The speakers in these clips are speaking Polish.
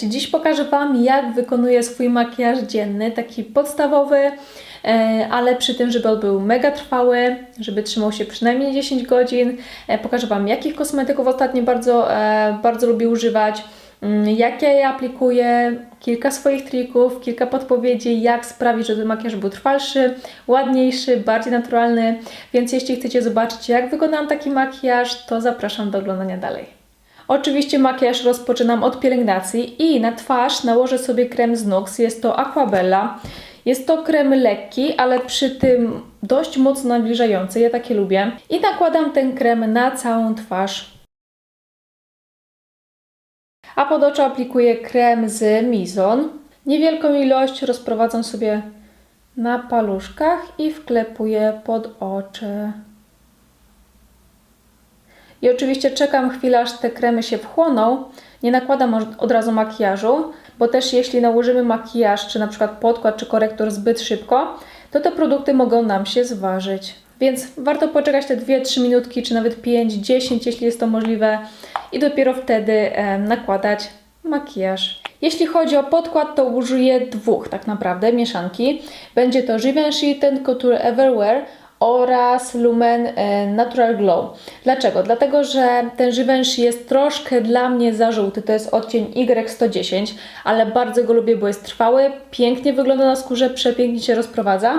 Cześć! Dziś pokażę Wam, jak wykonuję swój makijaż dzienny, taki podstawowy, e, ale przy tym, żeby on był mega trwały, żeby trzymał się przynajmniej 10 godzin. E, Pokażę Wam, jakich kosmetyków ostatnio bardzo, e, bardzo lubię używać, mm, jakie je aplikuję, kilka swoich trików, kilka podpowiedzi, jak sprawić, żeby makijaż był trwalszy, ładniejszy, bardziej naturalny. Więc jeśli chcecie zobaczyć, jak wykonałam taki makijaż, to zapraszam do oglądania dalej. Oczywiście makijaż rozpoczynam od pielęgnacji i na twarz nałożę sobie krem z NUX. Jest to Aquabella. Jest to krem lekki, ale przy tym dość mocno nawilżający. Ja takie lubię. I nakładam ten krem na całą twarz. A pod oczy aplikuję krem z Mizon. Niewielką ilość rozprowadzam sobie na paluszkach i wklepuję pod oczy. I oczywiście czekam chwilę, aż te kremy się wchłoną. Nie nakładam od- razu makijażu, bo też jeśli nałożymy makijaż, czy na przykład podkład, czy korektor zbyt szybko, to te produkty mogą nam się zważyć. Więc warto poczekać te 2-3 minutki, czy nawet 5-10, jeśli jest to możliwe, i dopiero wtedy nakładać makijaż. Jeśli chodzi o podkład, to użyję dwóch tak naprawdę mieszanki. Będzie to Givenchy Ten Couture Everwear oraz Lumen e, Natural Glow. Dlaczego? Dlatego, że ten Givenchy jest troszkę dla mnie za żółty, to jest odcień Y110, ale bardzo go lubię, bo jest trwały, pięknie wygląda na skórze, przepięknie się rozprowadza,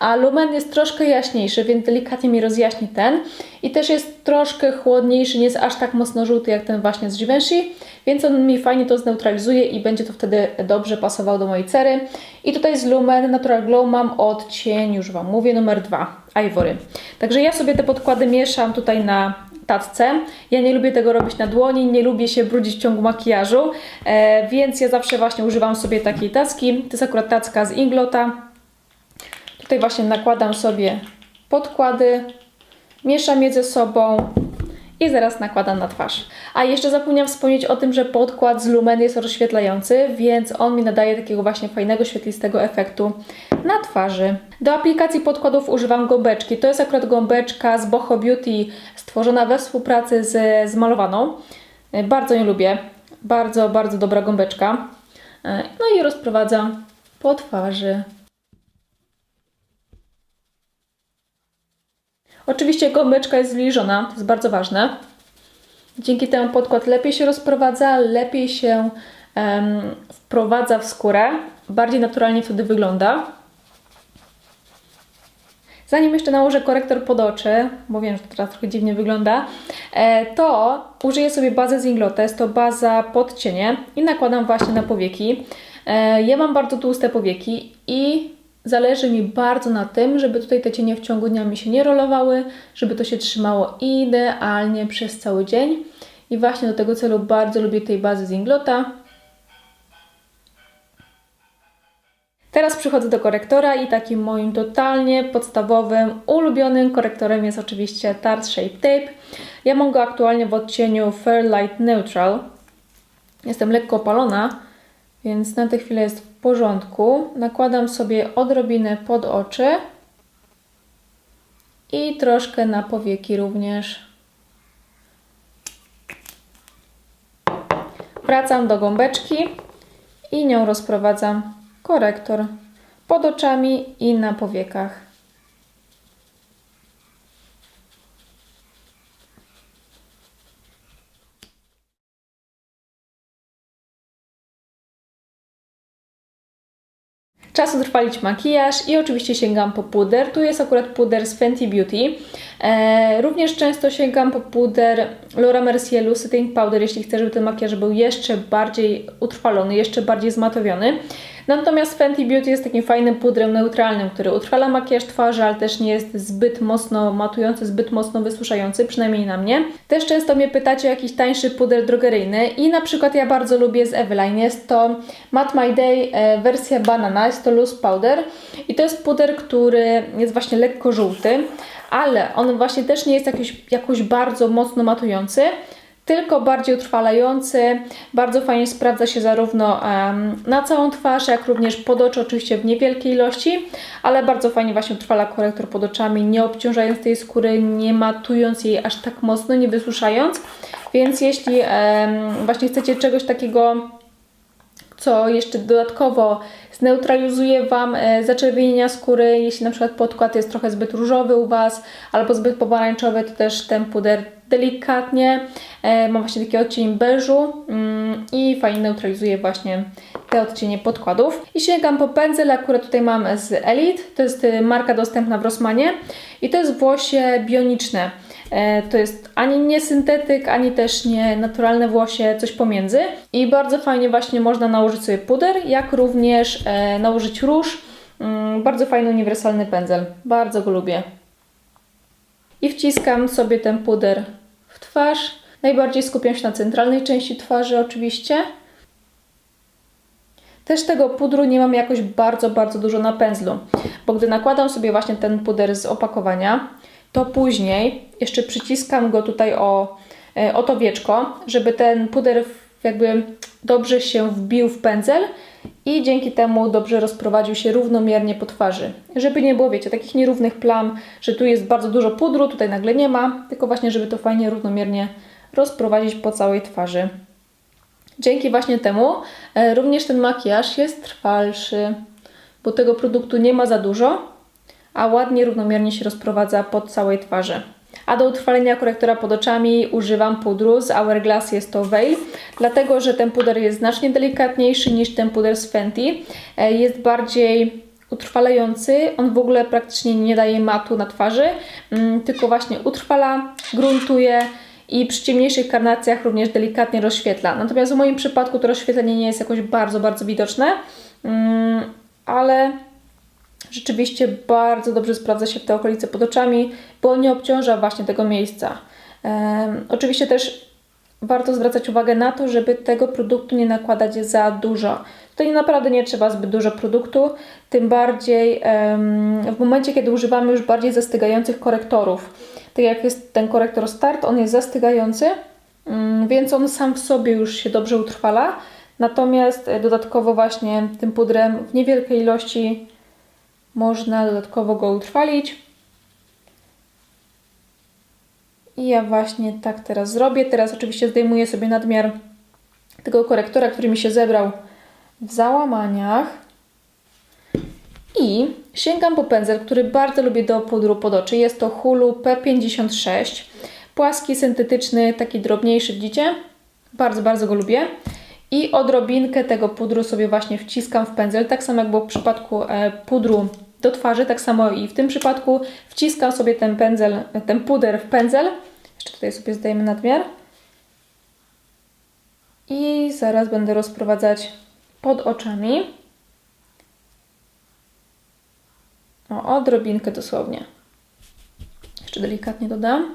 a Lumen jest troszkę jaśniejszy, więc delikatnie mi rozjaśni ten i też jest troszkę chłodniejszy, nie jest aż tak mocno żółty jak ten właśnie z Givenchy, więc on mi fajnie to zneutralizuje i będzie to wtedy dobrze pasował do mojej cery. I tutaj z Lumen Natural Glow mam odcień, już Wam mówię, numer 2, Ivory. Także ja sobie te podkłady mieszam tutaj na tacce. Ja nie lubię tego robić na dłoni, nie lubię się brudzić w ciągu makijażu, e, więc ja zawsze właśnie używam sobie takiej tacki. To jest akurat tacka z Inglota. Tutaj właśnie nakładam sobie podkłady, mieszam je ze sobą i zaraz nakładam na twarz. A jeszcze zapomniałam wspomnieć o tym, że podkład z Lumen jest rozświetlający, więc on mi nadaje takiego właśnie fajnego, świetlistego efektu na twarzy. Do aplikacji podkładów używam gąbeczki. To jest akurat gąbeczka z Boho Beauty, stworzona we współpracy z zmalowaną. Bardzo ją lubię. Bardzo, bardzo dobra gąbeczka. No i rozprowadzam po twarzy. Oczywiście gąbeczka jest zbliżona, to jest bardzo ważne. Dzięki temu podkład lepiej się rozprowadza, lepiej się wprowadza w skórę, bardziej naturalnie wtedy wygląda. Zanim jeszcze nałożę korektor pod oczy, bo wiem, że to teraz trochę dziwnie wygląda, e, to użyję sobie bazę z Inglota. Jest to baza pod cienie i nakładam właśnie na powieki. E, Ja mam bardzo tłuste powieki i zależy mi bardzo na tym, żeby tutaj te cienie w ciągu dnia mi się nie rolowały, żeby to się trzymało idealnie przez cały dzień. I właśnie do tego celu bardzo lubię tej bazy z Inglota. Teraz przychodzę do korektora i takim moim totalnie podstawowym, ulubionym korektorem jest oczywiście Tarte Shape Tape. Ja mam go aktualnie w odcieniu Fair Light Neutral. Jestem lekko opalona, więc na tę chwilę jest w porządku. Nakładam sobie odrobinę pod oczy i troszkę na powieki również. Wracam do gąbeczki i nią rozprowadzam korektor pod oczami i na powiekach. Czas utrwalić makijaż i oczywiście sięgam po puder. Tu jest akurat puder z Fenty Beauty. E, również często sięgam po puder Laura Mercier Luciding Powder, jeśli chcę, żeby ten makijaż był jeszcze bardziej utrwalony, jeszcze bardziej zmatowiony. Natomiast Fenty Beauty jest takim fajnym pudrem neutralnym, który utrwala makijaż twarzy, ale też nie jest zbyt mocno matujący, zbyt mocno wysuszający, przynajmniej na mnie. Też często mnie pytacie o jakiś tańszy puder drogeryjny i na przykład ja bardzo lubię z Eveline. Jest to Matte My Day e, wersja banana, jest to loose powder i to jest puder, który jest właśnie lekko żółty, ale on właśnie też nie jest jakiś, jakoś bardzo mocno matujący, tylko bardziej utrwalający. Bardzo fajnie sprawdza się zarówno na całą twarz, jak również pod oczy, oczywiście w niewielkiej ilości, ale bardzo fajnie właśnie utrwala korektor pod oczami, nie obciążając tej skóry, nie matując jej aż tak mocno, nie wysuszając. Więc jeśli właśnie chcecie czegoś takiego co jeszcze dodatkowo zneutralizuje Wam e, zaczerwienienia skóry, jeśli na przykład podkład jest trochę zbyt różowy u Was albo zbyt pomarańczowy, to też ten puder delikatnie e, ma właśnie taki odcień beżu mm, i fajnie neutralizuje właśnie te odcienie podkładów. I sięgam po pędzel, akurat tutaj mam z Elite, to jest e, marka dostępna w Rossmanie i to jest włosie bioniczne. E, to jest ani nie syntetyk, ani też nie naturalne włosie, coś pomiędzy. I bardzo fajnie właśnie można nałożyć sobie puder, jak również e, nałożyć róż. Mm, bardzo fajny, uniwersalny pędzel. Bardzo go lubię. I wciskam sobie ten puder w twarz. Najbardziej skupiam się na centralnej części twarzy oczywiście. Też tego pudru nie mam jakoś bardzo, bardzo dużo na pędzlu, bo gdy nakładam sobie właśnie ten puder z opakowania, to później jeszcze przyciskam go tutaj o, e, o to wieczko, żeby ten puder jakby dobrze się wbił w pędzel i dzięki temu dobrze rozprowadził się równomiernie po twarzy. Żeby nie było, wiecie, takich nierównych plam, że tu jest bardzo dużo pudru, tutaj nagle nie ma, tylko właśnie, żeby to fajnie równomiernie rozprowadzić po całej twarzy. Dzięki właśnie temu e, również ten makijaż jest trwalszy, bo tego produktu nie ma za dużo, a ładnie, równomiernie się rozprowadza po całej twarzy. A do utrwalenia korektora pod oczami używam pudru z Hourglass, jest to Veil, dlatego że ten puder jest znacznie delikatniejszy niż ten puder z Fenty. E, jest bardziej utrwalający, on w ogóle praktycznie nie daje matu na twarzy, mm, tylko właśnie utrwala, gruntuje i przy ciemniejszych karnacjach również delikatnie rozświetla. Natomiast w moim przypadku to rozświetlenie nie jest jakoś bardzo, bardzo widoczne, mm, ale rzeczywiście bardzo dobrze sprawdza się w te okolice pod oczami, bo nie obciąża właśnie tego miejsca. Um, oczywiście też warto zwracać uwagę na to, żeby tego produktu nie nakładać za dużo. Tutaj naprawdę nie trzeba zbyt dużo produktu, tym bardziej um, w momencie, kiedy używamy już bardziej zastygających korektorów. Tak jak jest ten korektor Start, on jest zastygający, um, więc on sam w sobie już się dobrze utrwala. Natomiast e, dodatkowo właśnie tym pudrem w niewielkiej ilości można dodatkowo go utrwalić. I ja właśnie tak teraz zrobię. Teraz oczywiście zdejmuję sobie nadmiar tego korektora, który mi się zebrał w załamaniach. I sięgam po pędzel, który bardzo lubię do pudru pod oczy. Jest to Hulu P56. Płaski, syntetyczny, taki drobniejszy, widzicie? Bardzo, bardzo go lubię. I odrobinkę tego pudru sobie właśnie wciskam w pędzel, tak samo jak było w przypadku e, pudru do twarzy, tak samo i w tym przypadku wciskam sobie ten pędzel, ten puder w pędzel. Jeszcze tutaj sobie zdajemy nadmiar. I zaraz będę rozprowadzać pod oczami. O, odrobinkę dosłownie. Jeszcze delikatnie dodam.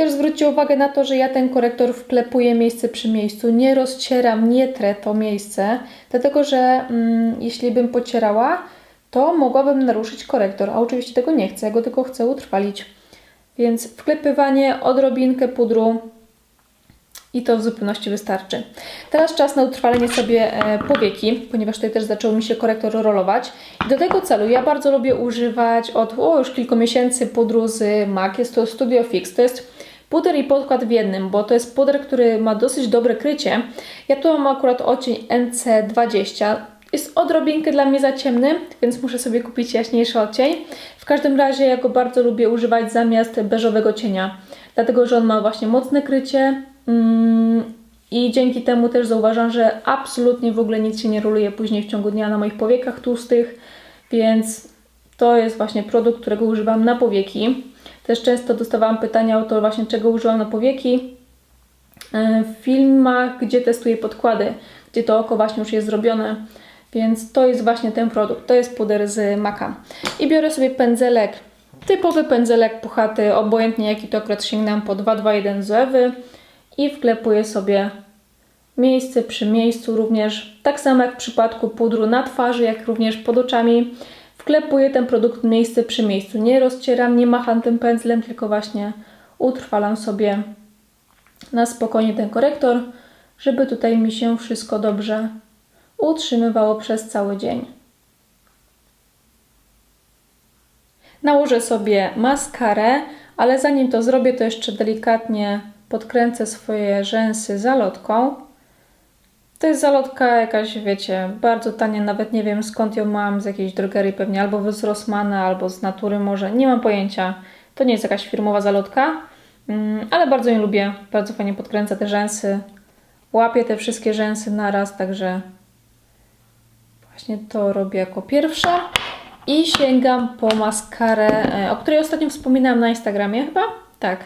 Też zwróćcie uwagę na to, że ja ten korektor wklepuję miejsce przy miejscu, nie rozcieram, nie trę to miejsce, dlatego że mm, jeśli bym pocierała, to mogłabym naruszyć korektor, a oczywiście tego nie chcę, ja go tylko chcę utrwalić. Więc wklepywanie, odrobinkę pudru i to w zupełności wystarczy. Teraz czas na utrwalenie sobie e, powieki, ponieważ tutaj też zaczął mi się korektor rolować. I do tego celu ja bardzo lubię używać od o, już kilku miesięcy pudru z MAC. Jest to Studio Fix. To jest puder i podkład w jednym, bo to jest puder, który ma dosyć dobre krycie. Ja tu mam akurat odcień NC20. Jest odrobinkę dla mnie za ciemny, więc muszę sobie kupić jaśniejszy odcień. W każdym razie ja go bardzo lubię używać zamiast beżowego cienia, dlatego że on ma właśnie mocne krycie, Mm, I dzięki temu też zauważam, że absolutnie w ogóle nic się nie roluje później w ciągu dnia na moich powiekach tłustych, więc to jest właśnie produkt, którego używam na powieki. Też często dostawałam pytania o to właśnie, czego używam na powieki. E, w filmach, gdzie testuję podkłady, gdzie to oko właśnie już jest zrobione, więc to jest właśnie ten produkt. To jest puder z Maka. I biorę sobie pędzelek, typowy pędzelek puchaty, obojętnie jaki to akurat sięgnęłam po 221 z i wklepuję sobie miejsce przy miejscu również, tak samo jak w przypadku pudru na twarzy, jak również pod oczami. Wklepuję ten produkt miejsce przy miejscu. Nie rozcieram, nie macham tym pędzlem, tylko właśnie utrwalam sobie na spokojnie ten korektor, żeby tutaj mi się wszystko dobrze utrzymywało przez cały dzień. Nałożę sobie maskarę Ale zanim to zrobię, to jeszcze delikatnie podkręcę swoje rzęsy zalotką. To jest zalotka jakaś, wiecie, bardzo tania, nawet nie wiem skąd ją mam, z jakiejś drogerii pewnie, albo z Rossmana, albo z natury może, nie mam pojęcia. To nie jest jakaś firmowa zalotka, mm, ale bardzo ją lubię, bardzo fajnie podkręca te rzęsy. Łapię te wszystkie rzęsy naraz, także właśnie to robię jako pierwsze. I sięgam po maskarę, e, o której ostatnio wspominałam na Instagramie chyba, tak,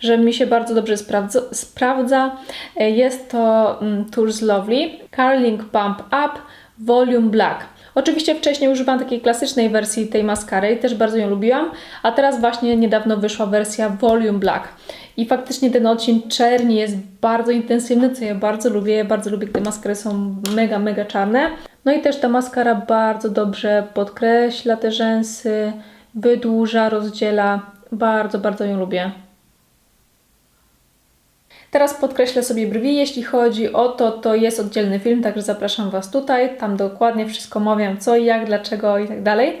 że mi się bardzo dobrze sprawdza. sprawdza. E, Jest to mm, Tools Lovely Curling Pump Up Volume Black. Oczywiście wcześniej używałam takiej klasycznej wersji tej maskary i też bardzo ją lubiłam, a teraz właśnie niedawno wyszła wersja Volume Black. I faktycznie ten odcień czerni jest bardzo intensywny, co ja bardzo lubię. Ja bardzo lubię, gdy maskary są mega, mega czarne. No i też ta maskara bardzo dobrze podkreśla te rzęsy, wydłuża, rozdziela. Bardzo, bardzo ją lubię. Teraz podkreślę sobie brwi. Jeśli chodzi o to, to jest oddzielny film, także zapraszam Was tutaj. Tam dokładnie wszystko omawiam, co i jak, dlaczego i tak dalej.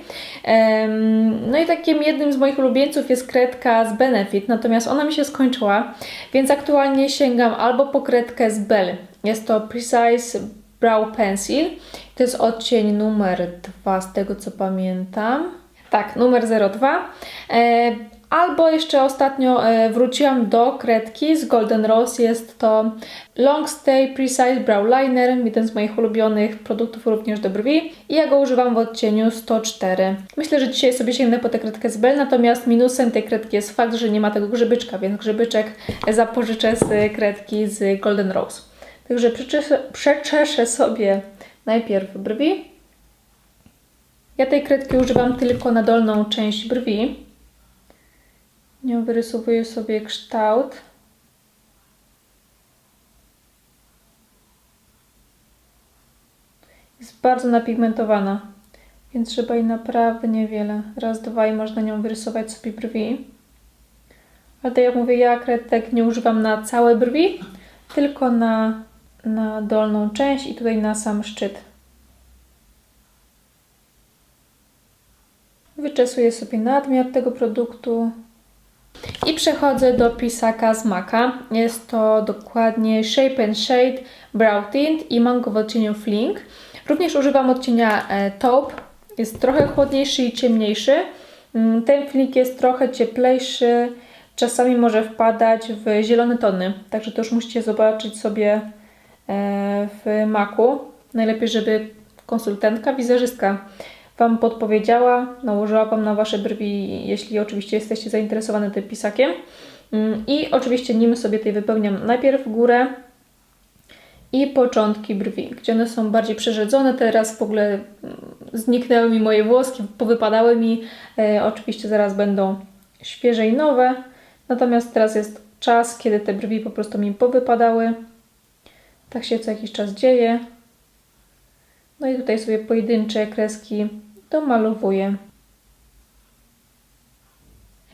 No i takim jednym z moich ulubieńców jest kredka z Benefit, natomiast ona mi się skończyła, więc aktualnie sięgam albo po kredkę z Bell. Jest to Precise Brow Pencil. To jest odcień numer 2, z tego co pamiętam. Tak, numer 02. Albo jeszcze ostatnio e, wróciłam do kredki z Golden Rose. Jest to Long Stay Precise Brow Liner, jeden z moich ulubionych produktów również do brwi. I ja go używam w odcieniu 104. Myślę, że dzisiaj sobie sięgnę po tę kredkę z Bell, natomiast minusem tej kredki jest fakt, że nie ma tego grzybyczka, więc grzybyczek zapożyczę z kredki z Golden Rose. Także przeczeszę, przeczeszę sobie najpierw brwi. Ja tej kredki używam tylko na dolną część brwi. Nią wyrysowuję sobie kształt. Jest bardzo napigmentowana, więc trzeba jej naprawdę niewiele. Raz, dwa i można nią wyrysować sobie brwi. Ale tak jak mówię, ja kredek nie używam na całe brwi, tylko na, na dolną część i tutaj na sam szczyt. Wyczesuję sobie nadmiar tego produktu. I przechodzę do pisaka z Maka. Jest to dokładnie Shape and Shade Brow Tint i mam go w odcieniu Fling. Również używam odcienia e, Taupe. Jest trochę chłodniejszy i ciemniejszy. Mm, ten Fling jest trochę cieplejszy. Czasami może wpadać w zielone tony. Także to już musicie zobaczyć sobie e, w Maku. Najlepiej, żeby konsultantka, wizerzystka Wam podpowiedziała, nałożyła Wam na Wasze brwi, jeśli oczywiście jesteście zainteresowane tym pisakiem. Mm, I oczywiście nim sobie tutaj wypełniam najpierw górę i początki brwi, gdzie one są bardziej przerzedzone. Teraz w ogóle mm, zniknęły mi moje włoski, powypadały mi. E, oczywiście zaraz będą świeże i nowe. Natomiast teraz jest czas, kiedy te brwi po prostu mi powypadały. Tak się co jakiś czas dzieje. No i tutaj sobie pojedyncze kreski domalowuję.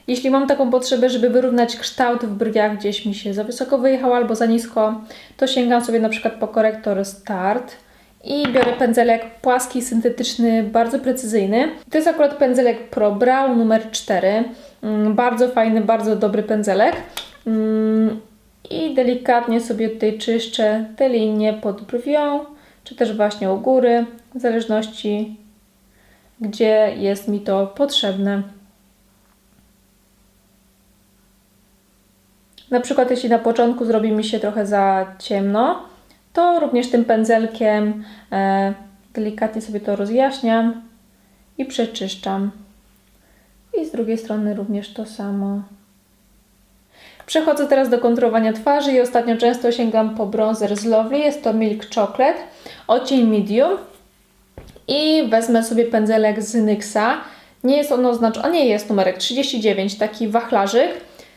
Jeśli mam taką potrzebę, żeby wyrównać kształt w brwiach, gdzieś mi się za wysoko wyjechał albo za nisko, to sięgam sobie na przykład po korektor Start i biorę pędzelek płaski, syntetyczny, bardzo precyzyjny. To jest akurat pędzelek Pro Brow numer 4. Mm, bardzo fajny, bardzo dobry pędzelek. Mm, I delikatnie sobie tutaj czyszczę te linie pod brwią, czy też właśnie u góry, w zależności gdzie jest mi to potrzebne. Na przykład, jeśli na początku zrobi mi się trochę za ciemno, to również tym pędzelkiem e, delikatnie sobie to rozjaśniam i przeczyszczam. I z drugiej strony również to samo. Przechodzę teraz do konturowania twarzy i ostatnio często sięgam po bronzer z Lovely. Jest to Milk Chocolate, odcień medium i wezmę sobie pędzelek z NYXa. Nie jest on oznaczony, a nie jest numerek 39, taki wachlarzyk.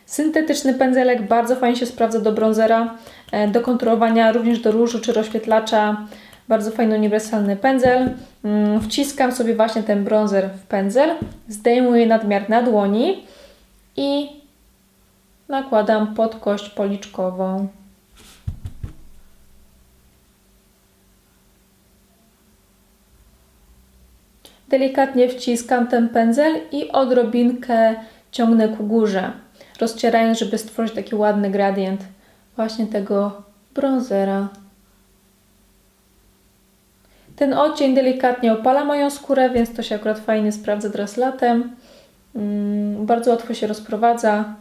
Syntetyczny pędzelek, bardzo fajnie się sprawdza do bronzera, e, do konturowania, również do różu czy rozświetlacza. Bardzo fajny, uniwersalny pędzel. Mm, wciskam sobie właśnie ten bronzer w pędzel, zdejmuję nadmiar na dłoni i nakładam pod kość policzkową. Delikatnie wciskam ten pędzel i odrobinkę ciągnę ku górze. rozcierając, żeby stworzyć taki ładny gradient właśnie tego bronzera. Ten odcień delikatnie opala moją skórę, więc to się akurat fajnie sprawdza teraz latem. Mm, bardzo łatwo się rozprowadza.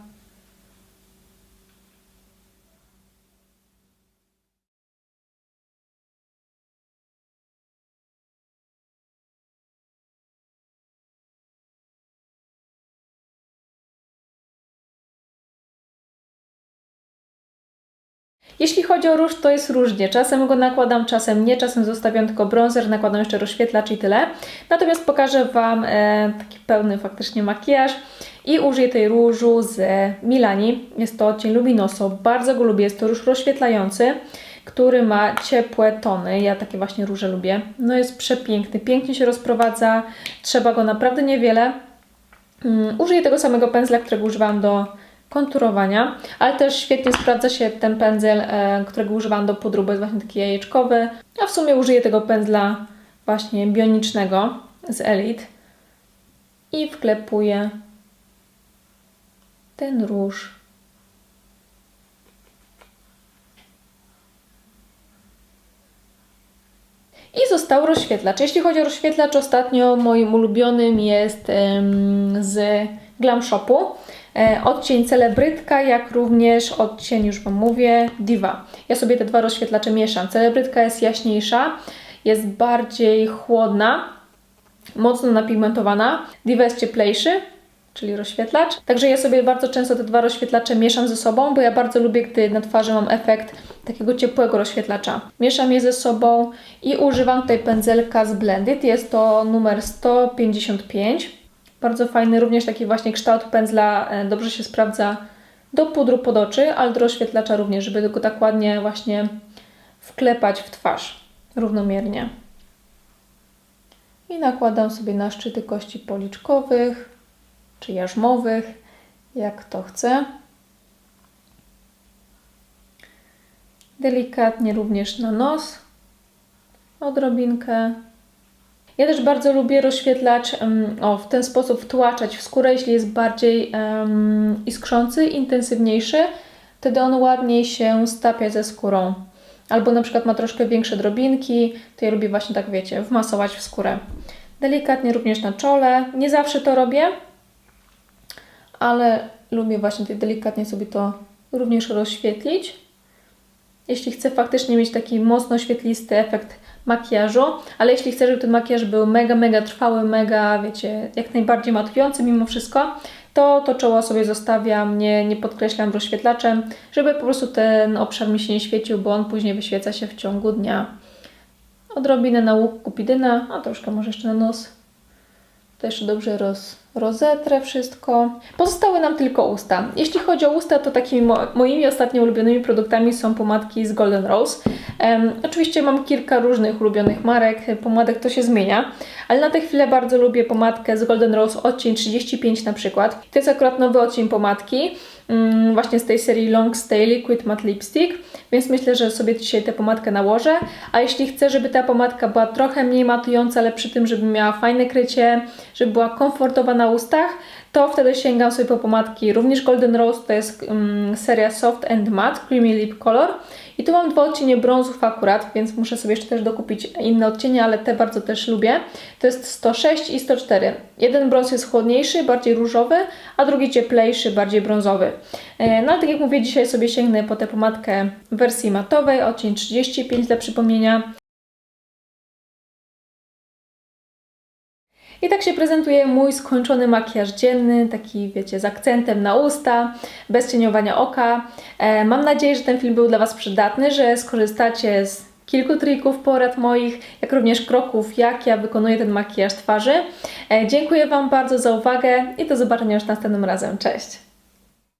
Jeśli chodzi o róż, to jest różnie. Czasem go nakładam, czasem nie, czasem zostawiam tylko bronzer, nakładam jeszcze rozświetlacz i tyle. Natomiast pokażę Wam e, taki pełny faktycznie makijaż i użyję tej różu z Milani. Jest to odcień Luminoso, bardzo go lubię, jest to róż rozświetlający który ma ciepłe tony. Ja takie właśnie róże lubię. No jest przepiękny, pięknie się rozprowadza, trzeba go naprawdę niewiele. Um, użyję tego samego pędzla, którego używam do konturowania, ale też świetnie sprawdza się ten pędzel, e, którego używam do pudru, bo jest właśnie taki jajeczkowy. A w sumie użyję tego pędzla właśnie bionicznego z Elite i wklepuję ten róż I został rozświetlacz. Jeśli chodzi o rozświetlacz, ostatnio moim ulubionym jest z Glam Shopu. E, odcień celebrytka, jak również odcień, już Wam mówię, diva. Ja sobie te dwa rozświetlacze mieszam. Celebrytka jest jaśniejsza, jest bardziej chłodna, mocno napigmentowana. Diva jest cieplejszy, czyli rozświetlacz. Także ja sobie bardzo często te dwa rozświetlacze mieszam ze sobą, bo ja bardzo lubię, gdy na twarzy mam efekt takiego ciepłego rozświetlacza. Mieszam je ze sobą i używam tutaj pędzelka z Blended. Jest to numer 155. Bardzo fajny, również taki właśnie kształt pędzla e, dobrze się sprawdza do pudru pod oczy, ale do rozświetlacza również, żeby go tak ładnie właśnie wklepać w twarz równomiernie. I nakładam sobie na szczyty kości policzkowych czy jarzmowych, jak to chcę. Delikatnie również na nos, odrobinkę ja też bardzo lubię rozświetlacz o, w ten sposób wtłaczać w skórę, jeśli jest bardziej um, iskrzący, intensywniejszy, wtedy on ładniej się stapia ze skórą. Albo na przykład ma troszkę większe drobinki, to ja lubię właśnie tak, wiecie, wmasować w skórę. Delikatnie również na czole. Nie zawsze to robię, ale lubię właśnie delikatnie sobie to również rozświetlić. Jeśli chcę faktycznie mieć taki mocno świetlisty efekt makijażu, ale jeśli chcę, żeby ten makijaż był mega, mega trwały, mega, wiecie, jak najbardziej matujący mimo wszystko, to to czoło sobie zostawiam, nie, nie podkreślam rozświetlaczem, żeby po prostu ten obszar mi się nie świecił, bo on później wyświeca się w ciągu dnia. Odrobinę na łuk kupidyna, a troszkę może jeszcze na nos. Jeszcze dobrze roz, rozetrę wszystko. Pozostały nam tylko usta. Jeśli chodzi o usta, to takimi mo moimi ostatnio ulubionymi produktami są pomadki z Golden Rose. Um, oczywiście mam kilka różnych ulubionych marek, pomadek to się zmienia, ale na tę chwilę bardzo lubię pomadkę z Golden Rose odcień 35 na przykład. To jest akurat nowy odcień pomadki, właśnie z tej serii Long Stay Liquid Matte Lipstick, więc myślę, że sobie dzisiaj tę pomadkę nałożę. A jeśli chcę, żeby ta pomadka była trochę mniej matująca, ale przy tym, żeby miała fajne krycie, żeby była komfortowa na ustach, to wtedy sięgam sobie po pomadki również Golden Rose, to jest um, seria Soft and Matte Creamy Lip Color. I tu mam dwa odcienie brązów akurat, więc muszę sobie jeszcze też dokupić inne odcienie, ale te bardzo też lubię. To jest 106 i 104. Jeden brąz jest chłodniejszy, bardziej różowy, a drugi cieplejszy, bardziej brązowy. E, no ale tak jak mówię, dzisiaj sobie sięgnę po tę pomadkę w wersji matowej, odcień 35 dla przypomnienia. I tak się prezentuje mój skończony makijaż dzienny, taki wiecie, z akcentem na usta, bez cieniowania oka. E, mam nadzieję, że ten film był dla Was przydatny, że skorzystacie z kilku trików, porad moich, jak również kroków, jak ja wykonuję ten makijaż twarzy. E, dziękuję Wam bardzo za uwagę i do zobaczenia już następnym razem. Cześć!